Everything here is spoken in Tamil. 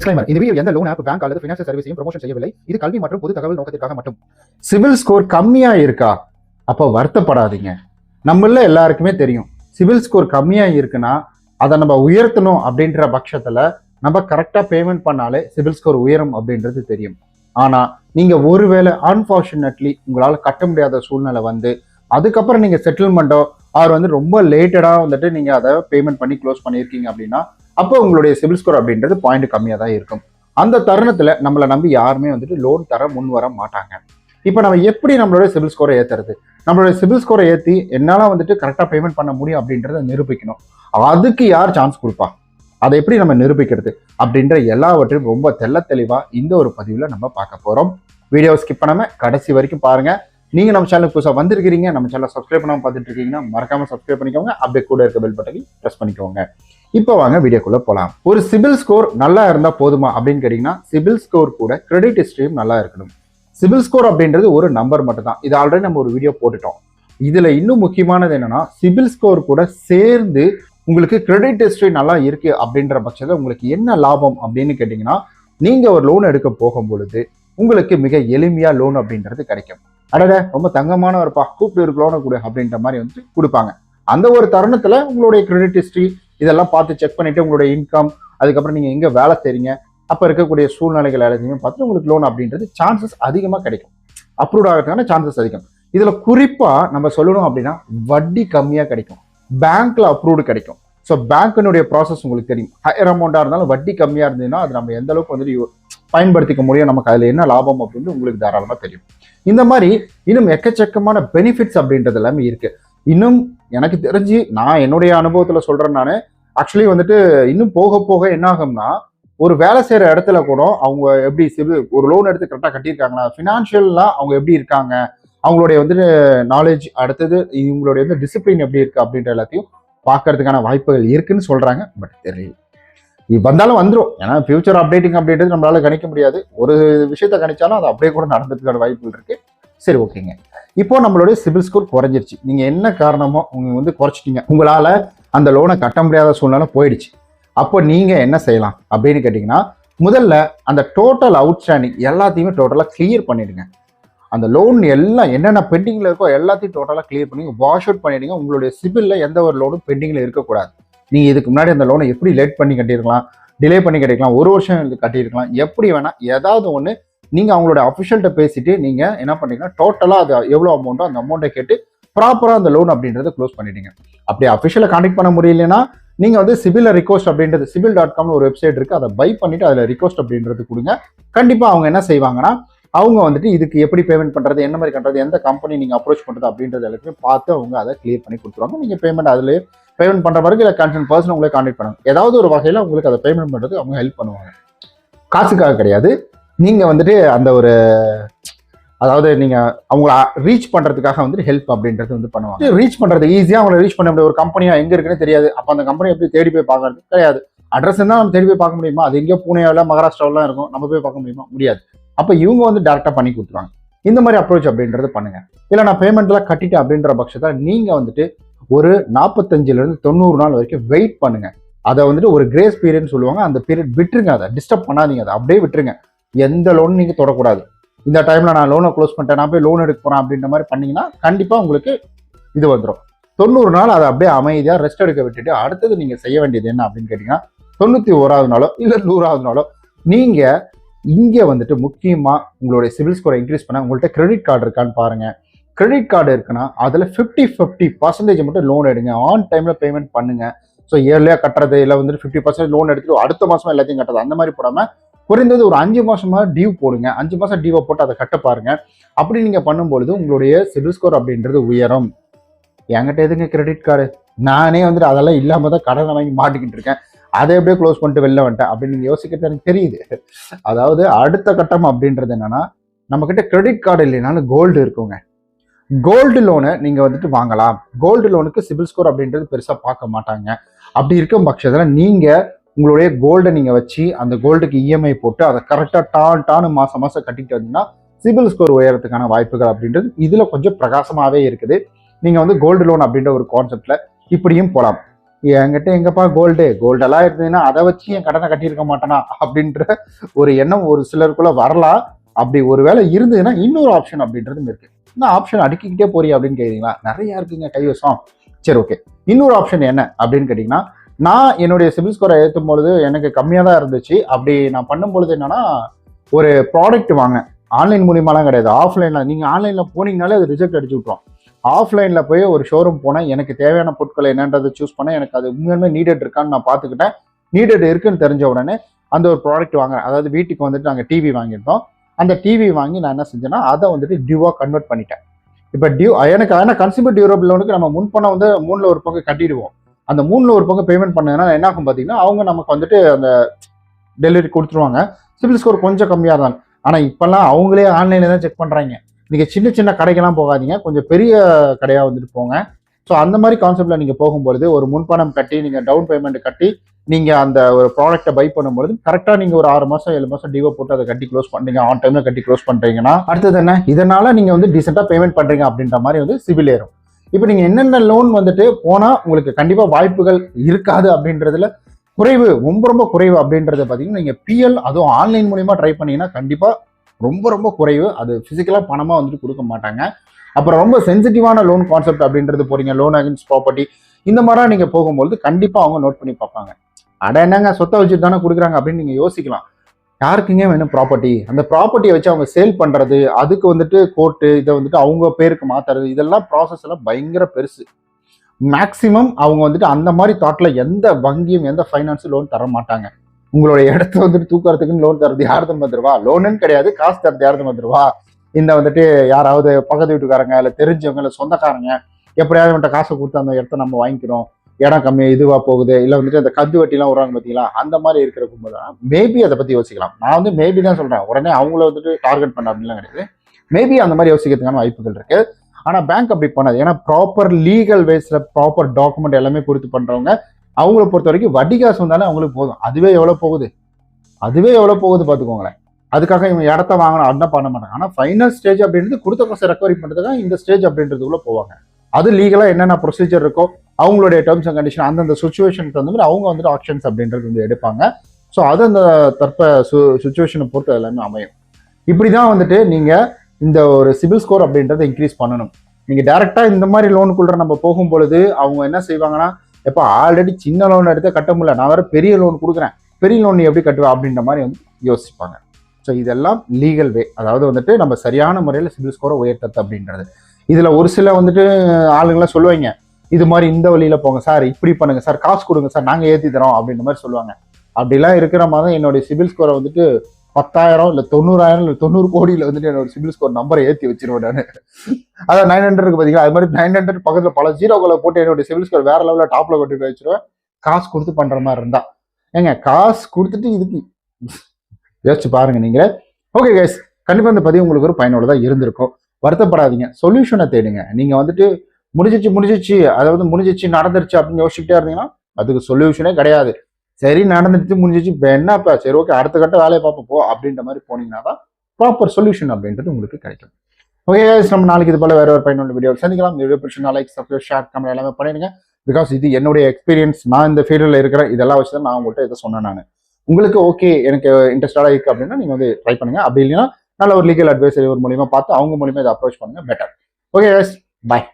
டிஸ்க்ளைமர் இந்த வீடியோ எந்த லோன் ஆப் பேங்க் அல்லது ஃபினான்ஷியல் சர்வீஸையும் ப்ரொமோஷன் செய்யவில்லை. இது கல்வி மற்றும் பொது தகவல் நோக்கத்திற்காக மட்டும். சிவில் ஸ்கோர் கம்மியா இருக்கா? அப்போ வருத்தப்படாதீங்க. நம்மள எல்லாருக்குமே தெரியும். சிவில் ஸ்கோர் கம்மியா இருக்குன்னா அதை நம்ம உயர்த்தணும் அப்படின்ற பட்சத்துல நம்ம கரெக்டா பேமெண்ட் பண்ணாலே சிவில் ஸ்கோர் உயரும் அப்படின்றது தெரியும். ஆனா நீங்க ஒருவேளை அன்பார்ச்சுனேட்லி உங்களால கட்ட முடியாத சூழ்நிலை வந்து அதுக்கப்புறம் நீங்கள் செட்டில்மெண்ட்டோ அவர் வந்து ரொம்ப லேட்டடாக வந்துட்டு நீங்கள் அதை பேமெண்ட் பண்ணி க்ளோஸ் பண்ணியிருக்கீங்க அப்படின்னா அப்போ உங்களுடைய சிவில் ஸ்கோர் அப்படின்றது பாயிண்ட் கம்மியாக தான் இருக்கும். அந்த தருணத்தில் நம்மளை நம்பி யாருமே வந்துட்டு லோன் தர முன் வர மாட்டாங்க. இப்போ நம்ம எப்படி நம்மளோட சிவில் ஸ்கோரை ஏற்றுறது நம்மளோட சிவில் ஸ்கோரை ஏற்றி என்னால் வந்துட்டு கரெக்டாக பேமெண்ட் பண்ண முடியும் அப்படின்றத நிரூபிக்கணும். அதுக்கு யார் சான்ஸ் கொடுப்பா? அதை எப்படி நம்ம நிரூபிக்கிறது? அப்படின்ற எல்லாவற்றையும் ரொம்ப தெள்ள தெளிவாக இந்த ஒரு பதிவில் நம்ம பார்க்க போகிறோம் வீடியோ ஸ்கிப் பண்ணாமல் கடைசி வரைக்கும் பாருங்கள் நீங்கள் நம்ம சேனலுக்கு புதுசாக வந்திருக்கிறீங்க நம்ம சேனலை சப்ஸ்கிரைப் பண்ணாமல் பார்த்துட்டு இருக்கீங்கன்னா மறக்காம சப்ஸ்கிரைப் பண்ணிக்கோங்க. அப்படியே கூட இருக்க பெல் பட்டனையும் ப்ரெஸ் பண்ணிக்கோங்க. இப்போ வாங்க வீடியோக்குள்ளே போகலாம் ஒரு சிபில் ஸ்கோர் நல்லா இருந்தால் போதுமா அப்படின்னு கேட்டிங்கன்னா சிபில் ஸ்கோர் கூட கிரெடிட் ஹிஸ்ட்ரியும் நல்லா இருக்கணும். சிபில் ஸ்கோர் அப்படின்றது ஒரு நம்பர் மட்டும் தான் இது ஆல்ரெடி நம்ம ஒரு வீடியோ போட்டுட்டோம். இதில் இன்னும் முக்கியமானது என்னென்னா சிபில் ஸ்கோர் கூட சேர்ந்து உங்களுக்கு கிரெடிட் ஹிஸ்ட்ரி நல்லா இருக்குது அப்படின்ற பட்சத்தில் உங்களுக்கு என்ன லாபம் அப்படின்னு கேட்டிங்கன்னா நீங்கள் ஒரு லோன் எடுக்க போகும் பொழுது உங்களுக்கு மிக எளிமையாக லோன் அப்படின்றது கிடைக்கும். அடட ரொம்ப தங்கமானவர்ப்பா கூப்பிட்டு இருக்கு லோனை கொடு அப்படின்ற மாதிரி வந்து கொடுப்பாங்க. அந்த ஒரு தருணத்துல உங்களுடைய கிரெடிட் ஹிஸ்ட்ரி இதெல்லாம் பார்த்து செக் பண்ணிட்டு உங்களுடைய இன்கம் அதுக்கப்புறம் நீங்க எங்க வேலை செய்றீங்க அப்ப இருக்கக்கூடிய சூழ்நிலைகள் எல்லாத்தையுமே பார்த்து உங்களுக்கு லோன் அப்படின்றது சான்சஸ் அதிகமா கிடைக்கும். அப்ரூவ் ஆகிறதுக்கான சான்சஸ் அதிகம். இதுல குறிப்பா நம்ம சொல்லணும் அப்படின்னா வட்டி கம்மியா கிடைக்கும். பேங்க்ல அப்ரூவ்டு கிடைக்கும். ஸோ பேங்க்கினுடைய ப்ராசஸ் உங்களுக்கு தெரியும். ஹையர் அமௌண்ட்டாக இருந்தாலும் வட்டி கம்மியாக இருந்ததுன்னா அது நம்ம எந்த அளவுக்கு வந்துட்டு பயன்படுத்திக்க முடியும் நமக்கு அதில் என்ன லாபம் அப்படின்னு உங்களுக்கு தாராளமாக தெரியும். இந்த மாதிரி இன்னும் எக்கச்சக்கமான பெனிஃபிட்ஸ் அப்படின்றது எல்லாமே இருக்குது இன்னும் எனக்கு தெரிஞ்சு நான் என்னுடைய அனுபவத்தில் சொல்கிறேன் நான். ஆக்சுவலி வந்துட்டு இன்னும் போக போக என்ன ஆகும்னா ஒரு வேலை செய்கிற இடத்துல கூட அவங்க எப்படி சிவில் ஒரு லோன் எடுத்து கரெக்டாக கட்டியிருக்காங்களா ஃபினான்ஷியல்லாம் அவங்க எப்படி இருக்காங்க? அவங்களுடைய வந்துட்டு நாலேஜ் அடுத்தது இவங்களுடைய வந்து டிசிப்ளின் எப்படி இருக்குது அப்படின்ற எல்லாத்தையும் பார்க்கறதுக்கான வாய்ப்புகள் இருக்குன்னு சொல்கிறாங்க பட் தெரியல. வந்தாலும் வந்துடும் ஏன்னா ஃபியூச்சர் அப்டேட்டிங் அப்படின்றது நம்மளால கணிக்க முடியாது. ஒரு விஷயத்த கணிச்சாலும் அது அப்படியே கூட நடந்ததுக்கான வாய்ப்புகள் இருக்கு. சரி ஓகேங்க. இப்போ நம்மளுடைய சிபில் ஸ்கோர் குறைஞ்சிருச்சு. நீங்க என்ன காரணமோ உங்க வந்து குறைச்சிட்டீங்க. உங்களால அந்த லோனை கட்ட முடியாத சூழ்நிலை போயிடுச்சு. அப்போ நீங்க என்ன செய்யலாம் அப்படின்னு கேட்டீங்கன்னா முதல்ல அந்த டோட்டல் அவுட்ஸ்டாண்டிங் எல்லாத்தையுமே டோட்டலாக கிளியர் பண்ணிடுங்க. அந்த லோன் எல்லாம் என்னென்ன பெண்டிங்கில் இருக்கோ எல்லாத்தையும் டோட்டலாக கிளியர் பண்ணி வாஷ் அவுட் பண்ணிடுங்க. உங்களுடைய சிபிலில் எந்த ஒரு லோனும் பெண்டிங்கில் இருக்கக்கூடாது. நீங்கள் இதுக்கு முன்னாடி அந்த லோனை எப்படி லேட் பண்ணி கட்டியிருக்கலாம் டிலே பண்ணி கட்டிருக்கலாம் ஒரு வருஷம் இது கட்டியிருக்கலாம் எப்படி வேணால் ஏதாவது ஒன்று நீங்கள் அவங்களோட அஃபிஷியல்கிட்ட பேசிட்டு நீங்கள் என்ன பண்ணீங்கன்னா டோட்டலாக அது எவ்வளோ அமௌண்ட்டோ அந்த அமௌண்ட்டை கேட்டு ப்ராப்பராக அந்த லோன் அப்படின்றத க்ளோஸ் பண்ணிட்டீங்க. அப்படி அஃபிஷியலை காண்டக்ட் பண்ண முடியலன்னா நீங்கள் வந்து சிபில் ரிக்வஸ்ட் அப்படின்றது சிபில் டாட் காம்னு ஒரு வெப்சைட் இருக்குது அதை பை பண்ணிவிட்டு அதில் ரிக்வஸ்ட் அப்படின்றது கொடுங்க. கண்டிப்பாக அவங்க என்ன செய்வாங்கன்னா அவங்க வந்துட்டு இதுக்கு எப்படி பேமெண்ட் பண்ணுறது என்ன மாதிரி பண்ணுறது எந்த கம்பெனி நீங்கள் அப்ரோச் பண்ணுறது அப்படின்றது எல்லாத்தையும் பார்த்து அவங்க அதை கிளியர் பண்ணி கொடுத்துருவாங்க. நீங்கள் பேமெண்ட் அதுல பேமெண்ட் பண்ற பிறகு இல்லை கன்சர்ன் பர்சன் உங்களை கான்டாக்ட் பண்ணுவாங்க ஏதாவது ஒரு வகையில உங்களுக்கு அதை பேமெண்ட் பண்றது அவங்க ஹெல்ப் பண்ணுவாங்க. காசுக்காக கிடையாது. நீங்க வந்துட்டு அந்த ஒரு அதாவது நீங்க அவங்கள ரீச் பண்றதுக்காக வந்து ஹெல்ப் அப்படின்றது வந்து பண்ணுவாங்க. ரீச் பண்றது ஈஸியா அவங்களை ரீச் பண்ண முடியும் ஒரு கம்பெனியா எங்க இருக்குன்னு தெரியாது. அப்ப அந்த கம்பெனி எப்படி தேடி போய் பார்க்கறது? கிடையாது. அட்ரஸ் இருந்தால் நம்ம தேடி போய் பார்க்க முடியுமா? அது எங்கேயோ பூனேவில் மகாராஷ்டிராவிலாம் இருக்கும். நம்ம போய் பார்க்க முடியுமா? முடியாது. அப்போ இவங்க வந்து டேரெக்டாக பண்ணி கொடுத்துருவாங்க. இந்த மாதிரி அப்ரோச் அப்படின்றது பண்ணுங்க. இல்லை நான் பேமெண்ட்லாம் கட்டிட்டேன் அப்படின்ற பட்சத்தில் நீங்கள் வந்துட்டு ஒரு நாற்பத்தஞ்சிலேருந்து தொண்ணூறு நாள் வரைக்கும் வெயிட் பண்ணுங்க. அதை வந்துட்டு ஒரு கிரேஸ் பீரியட்னு சொல்லுவாங்க. அந்த பீரியட் விட்டுருங்க அதை. டிஸ்டர்ப் பண்ணாதீங்க அதை. அப்படியே விட்டுருங்க. எந்த லோன் நீங்கள் தொடக்கூடாது. இந்த டைமில் நான் லோனை க்ளோஸ் பண்ணிட்டேன். நான் போய் லோன் எடுக்க போகிறேன் அப்படின்ற மாதிரி பண்ணிங்கன்னா கண்டிப்பாக உங்களுக்கு இது வந்துடும் தொண்ணூறு நாள் அதை அப்படியே அமைதியாக ரெஸ்ட் எடுக்க விட்டுட்டு அடுத்தது நீங்கள் செய்ய வேண்டியது என்ன அப்படின்னு கேட்டிங்கன்னா தொண்ணூற்றி ஓராவது நாளோ இல்லை நூறாவது நாளோ நீங்கள் இங்கே வந்துட்டு முக்கியமாக உங்களுடைய சிவில் ஸ்கோரை இன்க்ரீஸ் பண்ண உங்கள்கிட்ட கிரெடிட் கார்டு இருக்கான்னு பாருங்க. கிரெடிட் கார்டு இருக்குன்னா அதில் ஃபிஃப்டி ஃபிஃப்டி பர்சன்டேஜ் மட்டும் லோன் எடுங்க. ஆன் டைமில் பேமெண்ட் பண்ணுங்க. ஸோ இயர்லியாக கட்டுறது இல்லை வந்துட்டு ஃபிஃப்டி பர்சன்டேஜ் லோன் எடுத்துட்டு அடுத்த மாதம் எல்லாத்தையும் கட்டுறது அந்த மாதிரி போடாமல் குறைந்தது ஒரு அஞ்சு மாசமா டியூ போடுங்க. அஞ்சு மாதம் டியூவை போட்டு அதை கட்ட பாருங்க. அப்படி நீங்கள் பண்ணும்பொழுது உங்களுடைய சிவில் ஸ்கோர் அப்படின்றது உயரும். என்கிட்ட எதுங்க கிரெடிட் கார்டு நானே வந்துட்டு அதெல்லாம் இல்லாமல் தான் கடனை வாங்கி மாட்டிக்கிட்டு இருக்கேன். அதை எப்படியே க்ளோஸ் பண்ணிட்டு வெளில வந்துட்டேன். அப்படின்னு நீங்கள் யோசிக்கிறது எனக்கு தெரியுது. அதாவது அடுத்த கட்டம் அப்படின்றது என்னன்னா நம்மக்கிட்ட கிரெடிட் கார்டு இல்லைனாலும் கோல்டு இருக்குங்க. கோல்டு லோனை நீங்கள் வந்துட்டு வாங்கலாம். கோல்டு லோனுக்கு சிபில் ஸ்கோர் அப்படின்றது பெருசாக பார்க்க மாட்டாங்க. அப்படி இருக்கும் பட்சத்தில் நீங்கள் உங்களுடைய கோல்டை நீங்கள் வச்சு அந்த கோல்டுக்கு இஎம்ஐ போட்டு அதை கரெக்டாக டான் டானு மாதம் மாதம் கட்டிட்டு வந்தீங்கன்னா சிபில் ஸ்கோர் உயரத்துக்கான வாய்ப்புகள் அப்படின்றது இதில் கொஞ்சம் பிரகாசமாகவே இருக்குது. நீங்கள் வந்து கோல்டு லோன் அப்படின்ற ஒரு கான்செப்டில் இப்படியும் போகலாம் என்கிட்ட எங்கப்பா கோல்டு கோல்டெல்லாம் இருந்ததுன்னா அதை வச்சு என் கடனை கட்டியிருக்க மாட்டேனா? அப்படின்ற ஒரு எண்ணம் ஒரு சிலருக்குள்ளே வரலாம். அப்படி ஒருவேளை இருந்ததுன்னா இன்னொரு ஆப்ஷன் அப்படின்றதும் இருக்குது என்ன ஆப்ஷன் அடுக்கிக்கிட்டே போறியா அப்படின்னு கேட்குறீங்களா நிறைய இருக்குங்க கைவசம் சரி ஓகே இன்னொரு ஆப்ஷன் என்ன அப்படின்னு கேட்டிங்கன்னா நான் என்னுடைய சிபில் ஸ்கோரை ஏற்றும் பொழுது எனக்கு கம்மியாக தான் இருந்துச்சு. அப்படி நான் பண்ணும் பொழுது என்னன்னா ஒரு ப்ராடக்ட் வாங்க ஆன்லைன் மூலியமாலாம் கிடையாது. ஆஃப்லைனில் நீங்கள் ஆன்லைனில் போனீங்கனாலே அது ரிஜெக்ட் அடிச்சு விட்ரும் ஆஃப்லைனில் போய் ஒரு ஷோரூம் போனேன். எனக்கு தேவையான பொருட்கள் என்னன்றதை சூஸ் பண்ணேன். எனக்கு அது உண்மையுமே நீடட் இருக்கான்னு நான் பார்த்துக்கிட்டேன். நீடட் இருக்குன்னு தெரிஞ்ச உடனே அந்த ஒரு ப்ராடக்ட் வாங்க அதாவது வீட்டுக்கு வந்துட்டு நாங்கள் டிவி வாங்கியிருந்தோம். அந்த டிவி வாங்கி நான் என்ன செஞ்சேன்னா அதை வந்துட்டு டியூவாக கன்வெர்ட் பண்ணிட்டேன். இப்போ டியூ எனக்கு ஆனால் கன்சியூமர் டியூரபிள் லோனுக்கு நம்ம முன் பணம் வந்து மூணில் ஒரு பக்கம் கட்டிடுவோம். அந்த மூணில் ஒரு பக்கம் பேமெண்ட் பண்ணதுனா என்ன ஆகும் பார்த்தீங்கன்னா அவங்க நமக்கு வந்துட்டு அந்த டெலிவரி கொடுத்துருவாங்க. சிபில் ஸ்கோர் கொஞ்சம் கம்மியாக இருந்தாங்க ஆனால் இப்போல்லாம் அவங்களே ஆன்லைனில் தான் செக் பண்ணுறாங்க நீங்கள் சின்ன சின்ன கடைக்கெல்லாம் போகாதீங்க. கொஞ்சம் பெரிய கடையாக வந்துட்டு போங்க. ஸோ அந்த மாதிரி கான்செப்டில் நீங்கள் போகும்பொழுது ஒரு முன்பணம் கட்டி நீங்கள் டவுன் பேமெண்ட் கட்டி நீங்கள் அந்த ஒரு ப்ராடக்ட்டை பை பண்ணும்பொழுது கரெக்டாக நீங்கள் ஒரு ஆறு மாதம் ஏழு மாதம் டிவோ போட்டு அதை கட்டி க்ளோஸ் பண்ணுறீங்க ஆன் டைமில் கட்டி க்ளோஸ் பண்ணுறீங்கன்னா அடுத்தது என்ன? இதனால் நீங்கள் வந்து டீசெண்டாக பேமெண்ட் பண்ணுறீங்க அப்படின்ற மாதிரி வந்து சிவில் ஏறும். இப்போ நீங்கள் என்னென்ன லோன் வந்துட்டு போனால் உங்களுக்கு கண்டிப்பாக வாய்ப்புகள் இருக்காது அப்படின்றதுல குறைவு ரொம்ப ரொம்ப குறைவு அப்படின்றத பார்த்தீங்கன்னா நீங்கள் பிஎல் அதுவும் ஆன்லைன் மூலிமா ட்ரை பண்ணீங்கன்னா கண்டிப்பாக ரொம்ப ரொம்ப குறைவு. அது ஃபிசிக்கலாக பணமாக வந்துட்டு கொடுக்க மாட்டாங்க. அப்புறம் ரொம்ப சென்சிட்டிவான லோன் கான்செப்ட் அப்படின்றது போகிறீங்க லோன் அகேன்ஸ்ட் ப்ராப்பர்ட்டி இந்த மாதிரிலாம் நீங்கள் போகும்போது கண்டிப்பாக அவங்க நோட் பண்ணி பார்ப்பாங்க. அட என்னங்க சொத்தை வச்சுட்டு தானே கொடுக்குறாங்க அப்படின்னு நீங்கள் யோசிக்கலாம். யாருக்குங்க வேணும் ப்ராப்பர்ட்டி அந்த ப்ராப்பர்ட்டியை வச்சு அவங்க சேல் பண்ணுறது அதுக்கு வந்துட்டு கோர்ட்டு இதை வந்துட்டு அவங்க பேருக்கு மாற்றுறது இதெல்லாம் ப்ராசஸ் எல்லாம் பயங்கர பெருசு. மேக்சிமம் அவங்க வந்துட்டு அந்த மாதிரி தாட்டில் எந்த வங்கியும் எந்த ஃபைனான்ஸும் லோன் தர மாட்டாங்க. உங்களுடைய இடத்த வந்துட்டு தூக்குறதுக்குன்னு லோன் தரது யார் தான் வந்துருவா லோனுன்னு கிடையாது காசு தரது யார் தம்பி வந்துருவா இந்த வந்துட்டு யாராவது பக்கத்து வீட்டுக்காரங்க இல்லை தெரிஞ்சவங்க இல்லை சொந்தக்காரங்க எப்படியாவது வந்துட்டு காசை கொடுத்து அந்த இடத்த நம்ம வாங்கிக்கிறோம். இடம் கம்மி இதுவா போகுது இல்லை வந்துட்டு அந்த கந்து வட்டிலாம் விடுறாங்க பார்த்தீங்களா அந்த மாதிரி இருக்கிற கும்பல் மேபி அதை பற்றி யோசிக்கலாம். நான் வந்து மேபி தான் சொல்கிறேன் உடனே அவங்கள வந்துட்டு டார்கெட் பண்ண அப்படின்லாம் கிடையாது. மேபி அந்த மாதிரி யோசிக்கிறதுக்கான வாய்ப்புகள் இருக்கு. ஆனால் பேங்க் அப்படி பண்ணாது. ஏன்னா ப்ராப்பர் லீகல் வேஸில் ப்ராப்பர் டாக்குமெண்ட் எல்லாமே கொடுத்து பண்ணுறவங்க அவங்கள பொறுத்த வரைக்கும் வட்டி காசு வந்தாலே அவங்களுக்கு போதும். அதுவே எவ்வளோ போகுது? அதுவே எவ்வளோ போகுது பார்த்துக்கோங்களேன் அதுக்காக இவங்க இடத்த வாங்கணும் அதான் பண்ண மாட்டாங்க. ஆனால் ஃபைனல் ஸ்டேஜ் அப்படின்றது கொடுத்த காசை ரெக்கவரி பண்ணுறதுக்காக இந்த ஸ்டேஜ் அப்படின்றதுக்குள்ளே போவாங்க. அது லீகலாக என்னென்ன ப்ரொசீஜர் இருக்கோ அவங்களுடைய டேர்ம்ஸ் அண்ட் கண்டிஷன் அந்தந்த சுச்சுவேஷனுக்கு வந்து மாதிரி அவங்க வந்துட்டு ஆப்ஷன்ஸ் அப்படின்றது வந்து எடுப்பாங்க. ஸோ அது அந்த தற்ப சு சுச்சுவேஷனை பொறுத்து எல்லாமே அமையும். இப்படி தான் வந்துட்டு நீங்கள் இந்த ஒரு சிபில் ஸ்கோர் அப்படின்றத இன்க்ரீஸ் பண்ணணும். நீங்கள் டேரெக்டாக இந்த மாதிரி லோனுக்குள்ளே நம்ம போகும் பொழுது அவங்க என்ன செய்வாங்கன்னா எப்போ ஆல்ரெடி சின்ன லோன் எடுத்து கட்ட முடியல நான் வேறு பெரிய லோன் கொடுக்குறேன். பெரிய லோன் நீ எப்படி கட்டுவேன் அப்படின்ற மாதிரி வந்து யோசிப்பாங்க. ஸோ இதெல்லாம் லீகல் வே அதாவது வந்துட்டு நம்ம சரியான முறையில் சிபில் ஸ்கோரை உயர்த்தது அப்படின்றது. இதில் ஒரு சில வந்துட்டு ஆளுங்களாம் சொல்லுவாங்க இது மாதிரி இந்த வழியில போங்க சார் இப்படி பண்ணுங்க சார் காசு கொடுங்க சார் நாங்கள் ஏற்றி தரோம் அப்படின்ற மாதிரி சொல்லுவாங்க. அப்படிலாம் இருக்கிற மாதிரி என்னுடைய சிபில் ஸ்கோரை வந்துட்டு பத்தாயிரம் இல்லை தொண்ணூறாயிரம் இல்லை தொண்ணூறு கோடியில் வந்துட்டு என்னோட சிபில் ஸ்கோர் நம்பரை ஏற்றி வச்சிருவேன் நான். அதான் நைன் ஹண்ட்ரட் பார்த்தீங்களா அது மாதிரி நைன் ஹண்ட்ரட் பக்கத்தில் பல ஜீரோக்களை போட்டு என்னோட சிபில் ஸ்கோர் வேற லெவலில் டாப்பில் கொண்டு போய் வச்சிருவேன். காசு கொடுத்து பண்ணுற மாதிரி இருந்தா. ஏங்க காசு கொடுத்துட்டு இதுக்கு யோசிச்சு பாருங்க நீங்க ஓகே கைஸ் கண்டிப்பாக இந்த பதிவு உங்களுக்கு ஒரு பயனுள்ளதாக இருந்திருக்கும். வருத்தப்படாதீங்க. சொல்யூஷனை தேடுங்க. நீங்க வந்துட்டு முடிஞ்சிச்சு முடிஞ்சிச்சு. அதாவது முடிஞ்சிச்சு நடந்துருச்சு அப்படின்னு யோசிச்சுட்டே இருந்தீங்கன்னா அதுக்கு சொல்யூஷனே கிடையாது. சரி நடந்துட்டு முடிஞ்சிச்சு. இப்போ என்னப்பா? சரி ஓகே அடுத்த கட்ட வேலையை பார்ப்போம் போ அப்படின்ற மாதிரி போனீங்கன்னா தான் ப்ராப்பர் சொல்யூஷன் அப்படின்றது உங்களுக்கு கிடைக்கும். ஓகே நம்ம நாளைக்கு இது போல வேற ஒரு பயனுள்ள வீடியோ சந்திக்கலாம். இந்த வீடியோ பிடிச்சிருந்தா லைக் சப்ஸ்கிரைப் ஷேர் கமெண்ட் எல்லாமே பண்ணிடுங்க. பிகாஸ் இது என்னுடைய எக்ஸ்பீரியன்ஸ் நான் இந்த ஃபீல்டில் இருக்கிறேன். இதெல்லாம் வச்சு தான் நான் உங்கள்கிட்ட இதை சொன்னேன் நான். உங்களுக்கு ஓகே எனக்கு இன்ட்ரெஸ்டாக இருக்குது அப்படின்னா நீங்கள் வந்து ட்ரை பண்ணுங்க. அப்படி இல்லைன்னா நல்ல ஒரு லீகல் அட்வைசரி ஒரு மூலியமாக பார்த்து அவங்க மூலியமாக இதை அப்ரோச் பண்ணுங்கள் பெட்டர் ஓகே பாய்